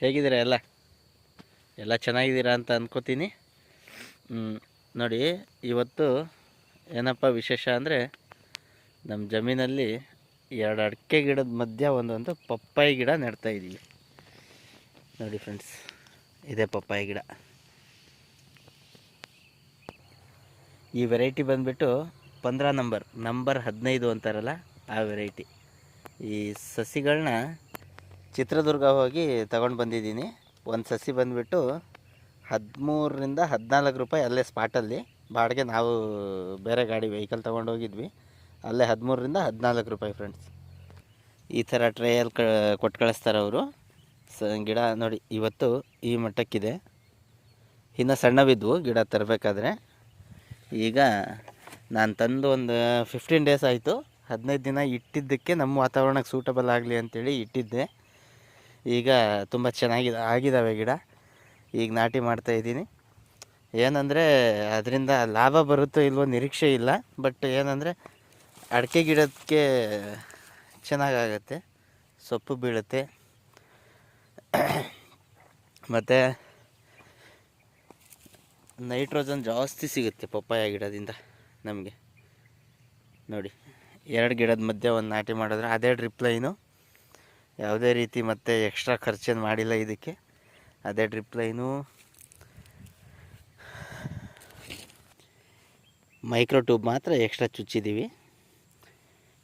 ಹೇಗಿದ್ದೀರಾ ಎಲ್ಲ? ಎಲ್ಲ ಚೆನ್ನಾಗಿದ್ದೀರಾ ಅಂತ ಅಂದ್ಕೋತೀನಿ ನೋಡಿ, ಇವತ್ತು ಏನಪ್ಪ ವಿಶೇಷ ಅಂದರೆ ನಮ್ಮ ಜಮೀನಲ್ಲಿ ಎರಡು ಅಡಿಕೆ ಗಿಡದ ಮಧ್ಯ ಒಂದೊಂದು ಪಪ್ಪಾಯಿ ಗಿಡ ನೆಡ್ತಾ ಇದ್ದೀವಿ. ನೋಡಿ ಫ್ರೆಂಡ್ಸ್ ಇದೆ ಪಪ್ಪಾಯಿ ಗಿಡ. ಈ ವೆರೈಟಿ ಬಂದುಬಿಟ್ಟು ಪಂದ್ರ ನಂಬರ್ ನಂಬರ್ ಹದಿನೈದು ಅಂತಾರಲ್ಲ ಆ ವೆರೈಟಿ ಈ ಸಸಿಗಳನ್ನ ಚಿತ್ರದುರ್ಗ ಹೋಗಿ ತಗೊಂಡು ಬಂದಿದ್ದೀನಿ. ಒಂದು ಸಸಿ ಬಂದುಬಿಟ್ಟು ಹದಿಮೂರರಿಂದ ಹದಿನಾಲ್ಕು ರೂಪಾಯಿ ಅಲ್ಲೇ ಸ್ಪಾಟಲ್ಲಿ ಬಾಡಿಗೆ ನಾವು ಬೇರೆ ಗಾಡಿ ವೆಹಿಕಲ್ ತೊಗೊಂಡು ಹೋಗಿದ್ವಿ. ಅಲ್ಲೇ ಹದಿಮೂರರಿಂದ ಹದಿನಾಲ್ಕು ರೂಪಾಯಿ ಫ್ರೆಂಡ್ಸ್ ಈ ಥರ ಟ್ರೇಯಲ್ಲಿ ಕ ಕೊಟ್ಟು ಕಳಿಸ್ತಾರೆ ಅವರು. ಸ, ಗಿಡ ನೋಡಿ, ಇವತ್ತು ಈ ಮಟ್ಟಕ್ಕಿದೆ. ಇನ್ನು ಸಣ್ಣವಿದ್ವು, ಗಿಡ ತರಬೇಕಾದ್ರೆ. ಈಗ ನಾನು ತಂದು ಒಂದು ಫಿಫ್ಟೀನ್ ಡೇಸ್ ಆಯಿತು. ಹದಿನೈದು ದಿನ ಇಟ್ಟಿದ್ದಕ್ಕೆ ನಮ್ಮ ವಾತಾವರಣಕ್ಕೆ ಸೂಟಬಲ್ ಆಗಲಿ ಅಂತೇಳಿ ಇಟ್ಟಿದ್ದೆ. ಈಗ ತುಂಬ ಚೆನ್ನಾಗಿದೆ ಆಗಿದ್ದಾವೆ ಗಿಡ. ಈಗ ನಾಟಿ ಮಾಡ್ತಾ ಇದ್ದೀನಿ. ಏನಂದರೆ ಅದರಿಂದ ಲಾಭ ಬರುತ್ತೋ ಇಲ್ವೋ ನಿರೀಕ್ಷೆ ಇಲ್ಲ. ಬಟ್ ಏನಂದರೆ ಅಡಿಕೆ ಗಿಡಕ್ಕೆ ಚೆನ್ನಾಗಾಗತ್ತೆ. ಸೊಪ್ಪು ಬೀಳುತ್ತೆ. ಮತ್ತು ನೈಟ್ರೋಜನ್ ಜಾಸ್ತಿ ಸಿಗುತ್ತೆ ಪಪ್ಪಾಯ ಗಿಡದಿಂದ ನಮಗೆ. ನೋಡಿ, ಎರಡು ಗಿಡದ ಮಧ್ಯೆ ಒಂದು ನಾಟಿ ಮಾಡಿದ್ರೆ ಅದೇ ಡ್ರಿಪ್ ಲೈನು ಯಾವುದೇ ರೀತಿ ಮತ್ತೆ ಎಕ್ಸ್ಟ್ರಾ ಖರ್ಚೇನು ಮಾಡಿಲ್ಲ ಇದಕ್ಕೆ. ಅದೇ ಡ್ರಿಪ್ ಲೈನು ಮೈಕ್ರೋ ಟ್ಯೂಬ್ ಮಾತ್ರ ಎಕ್ಸ್ಟ್ರಾ ಚುಚ್ಚಿದ್ದೀವಿ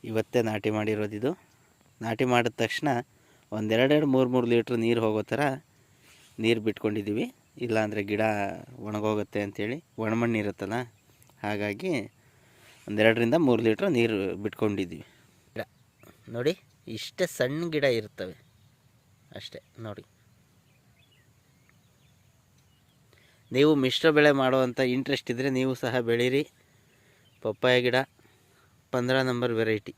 ಇವತ್ತೇ ನಾಟಿ ಮಾಡಿರೋದಿದು. ನಾಟಿ ಮಾಡಿದ ತಕ್ಷಣ ಒಂದೆರಡೆರಡು ಮೂರು ಮೂರು ಲೀಟ್ರ್ ನೀರು ಹೋಗೋ ಥರ ನೀರು ಬಿಟ್ಕೊಂಡಿದ್ದೀವಿ ಇಲ್ಲಾಂದರೆ ಗಿಡ ಒಣಗೋಗುತ್ತೆ ಅಂಥೇಳಿ ಒಣಮಣ್ಣು ಇರುತ್ತಲ್ಲ, ಹಾಗಾಗಿ ಒಂದೆರಡರಿಂದ ಮೂರು ಲೀಟ್ರ್ ನೀರು ಬಿಟ್ಕೊಂಡಿದ್ದೀವಿ ನೋಡಿ ಇಷ್ಟೇ ಸಣ್ಣ ಗಿಡ ಇರ್ತವೆ. ಅಷ್ಟೇ, ನೋಡಿ. ನೀವು ಮಿಶ್ರ ಬೆಳೆ ಮಾಡುವಂಥ ಇಂಟ್ರೆಸ್ಟ್ ಇದ್ದರೆ ನೀವು ಸಹ ಬೆಳೀರಿ. ಪಪ್ಪಾಯ ಗಿಡ, ಪಂದ್ರ ನಂಬರ್ ವೆರೈಟಿ